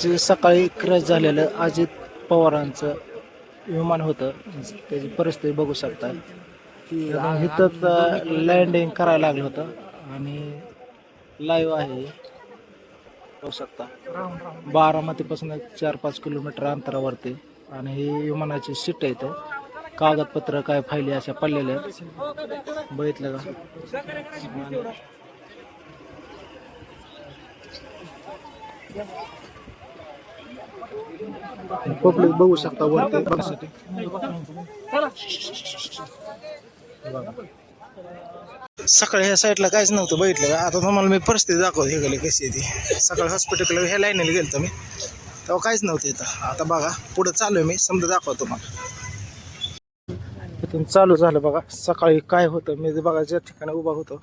जे सकाळी क्रॅश झालेलं अजित पवारांचं विमान होतं त्याची परिस्थिती बघू शकता. इथंच लँडिंग करायला लागलं होतं आणि लाईव्ह आहे. बघू शकता. बारामतीपासून चार पाच किलोमीटर अंतरावरती आणि ही विमानाची सीट आहे इथं. कागदपत्र काय फायली अशा पडलेल्या आहेत. बघितलं का? पब्लिक बघू शकता वरती. बघण्यासाठी सकाळी ह्या साईडला काहीच नव्हतं बघितलं. का आता तुम्हाला मी परिस्थिती दाखवत हे गेले कशी आहे ती. सकाळी हॉस्पिटलला ह्या लाईनीला गेलो मी. तेव्हा काहीच नव्हतं इथं. आता बघा पुढं चालू आहे मी. समजा दाखवतो तुम्हाला. इथून चालू झालं बघा. सकाळी काय होतं मी बघा ज्या ठिकाणी उभा होतो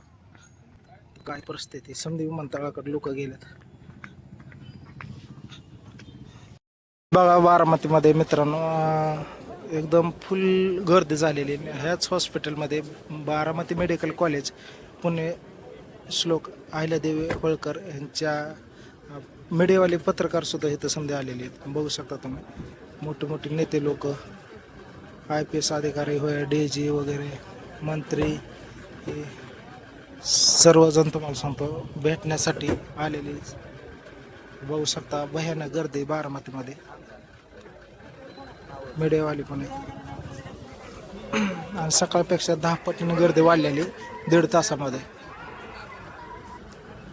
काय परिस्थिती समधी विमानतळाकडे लोक गेलेत. बघा बारामतीमध्ये मित्रांनो एकदम फुल गर्दी झालेली आहे. ह्याच हॉस्पिटलमध्ये बारामती मेडिकल कॉलेज पुणे श्लोक अहिल्यादेवी होळकर यांच्या मीडियावाले पत्रकार सुद्धा इथं समजा आलेले आहेत. बघू शकता तुम्ही मोठे मोठे नेते लोक आय पी एस अधिकारी होय डी जी वगैरे मंत्री हे सर्वजण तुम्हाला सांगतो भेटण्यासाठी आलेले बघू शकता भयानक गर्दी बारामतीमध्ये. मीडियावाली पण आहेत आणि सकाळपेक्षा दहा पटीने गर्दी वाढलेली दीड तासामध्ये.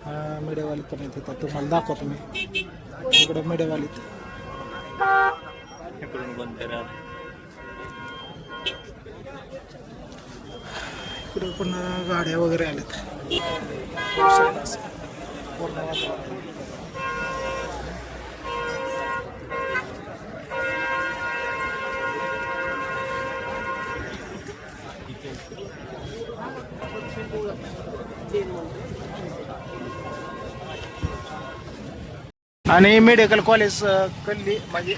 हा, पण येत तिथं. तुम्हाला दाखवतो मी. इकडं मीडियावाली इकडे पण गाड्या वगैरे आल्यात. पूर्ण आणि मेडिकल कॉलेज कल्ली म्हणजे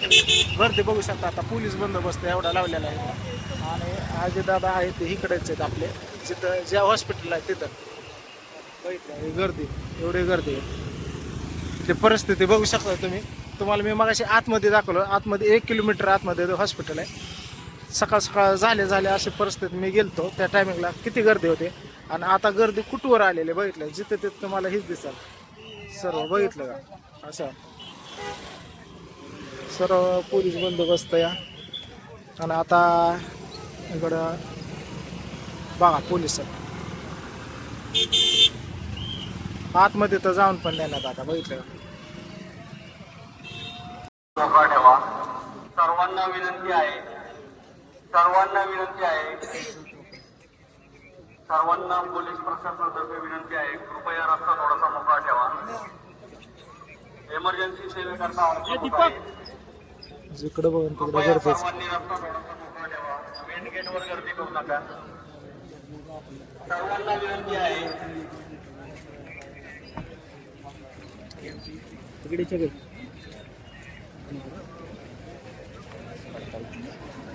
गर्दी बघू शकता आता. पोलीस बंदोबस्त एवढा लावलेला आहे. आणि आजी दादा आहेत ते इकडेच आहेत आपले. जिथं ज्या हॉस्पिटल आहे तिथं. बघितलं गर्दी एवढी गर्दी आहे. ते परिस्थिती बघू शकता तुम्ही. तुम्हाला मी मगाशी आतमध्ये दाखवलं. आतमध्ये एक किलोमीटर आतमध्ये हॉस्पिटल आहे. सकाळ सकाळ झाले झाले अशी परिस्थिती मी गेलतो. त्या टायमिंगला किती गर्दी होते. आणि आता गर्दी कुठवर आलेली बघितलं? जिथे तिथे तुम्हाला हीच दिसाल. सर्व बघितलं का? असं. सर्व पोलीस बंदोबस्त या. आणि आता इकडं बघा पोलीस आतमध्ये तर जाऊन पण देण्यात आता बघितलं का? ठेवा सर्वांना विनंती आहे. सर्वांना विनंती आहे. सर्वांना पोलीस प्रशासनातर्फे विनंती आहे. कृपया रस्ता थोडासा मोकळा ठेवा. एमर्जन्सी सेवेकरता. जिकडं बघून तिकडं सर्वांनी रस्ता थोडासा मोकळा ठेवा. मेन गेटवर गर्दी करू नका. सर्वांना विनंती आहे.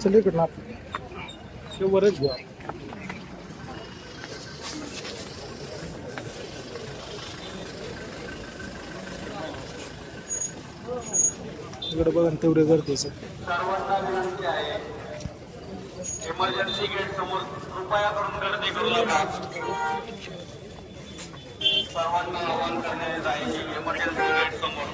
चल इकडं वरच घ्या. इकडे बघा ना तेवढे गर्दीच सर्वांना विनंती आहे इमर्जन्सी गेट समोर कृपया करून गर्दी करू नका. सर्वांना आवाहन करण्यात आहे की इमर्जन्सी गेट समोर